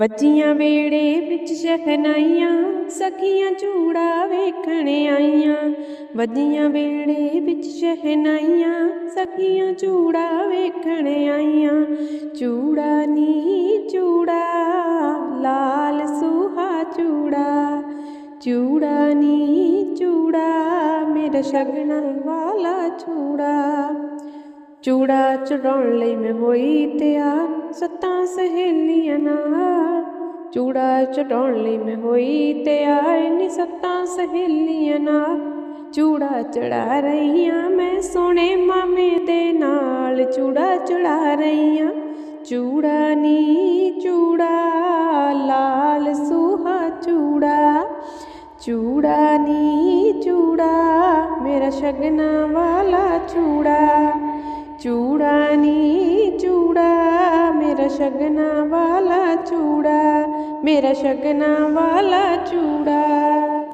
ਵੱਜੀਆਂ ਵੇੜੇ ਵਿੱਚ ਸ਼ਹਿਨਾਈਆਂ, ਸਖੀਆਂ ਚੂੜਾ ਵੇਖਣ ਆਈਆਂ। ਵੱਜੀਆਂ ਵੇੜੇ ਵਿੱਚ ਸ਼ਹਿਨਾਈਆਂ, ਸਖੀਆਂ ਚੂੜਾ ਵੇਖਣ ਆਈਆਂ। ਚੂੜਾ ਨੀ ਚੂੜਾ, ਲਾਲ ਸੁਹਾ ਚੂੜਾ। ਚੂੜਾ ਨੀ ਚੂੜਾ, ਮੇਰਾ ਸ਼ਗਨਾ ਵਾਲਾ ਚੂੜਾ। ਚੂੜਾ ਚੜਾਉਣ ਲਈ ਮੈਂ ਹੋਈ ਤਿਆਰ, ਸੱਤਾਂ ਸਹੇਲੀਆਂ ਨਾਲ। ਚੂੜਾ ਚੜਾਉਣ ਲਈ ਮੈਂ ਹੋਈ ਤਿਆਰ ਨੀ ਸੱਤਾਂ ਸਹੇਲੀਆਂ ਨਾਲ। ਚੂੜਾ ਚੜਾ ਰਹੀਆਂ ਮੈਂ ਸੋਹਣੇ ਮਾਮੇ ਦੇ ਨਾਲ। ਚੂੜਾ ਚੜਾ ਰਹੀਆਂ, ਚੂੜਾ ਨੀ ਚੂੜਾ, ਲਾਲ ਸੂਹਾ ਚੂੜਾ। ਚੂੜਾ ਨੀ ਚੂੜਾ, ਮੇਰਾ ਸ਼ਗਨਾ ਵਾਲਾ ਚੂੜਾ। ਨੀ ਚੂੜਾ ਮੇਰਾ ਸ਼ਗਨਾ ਵਾਲਾ ਚੂੜਾ ਮੇਰਾ ਸ਼ਗਨਾ ਵਾਲਾ ਚੂੜਾ।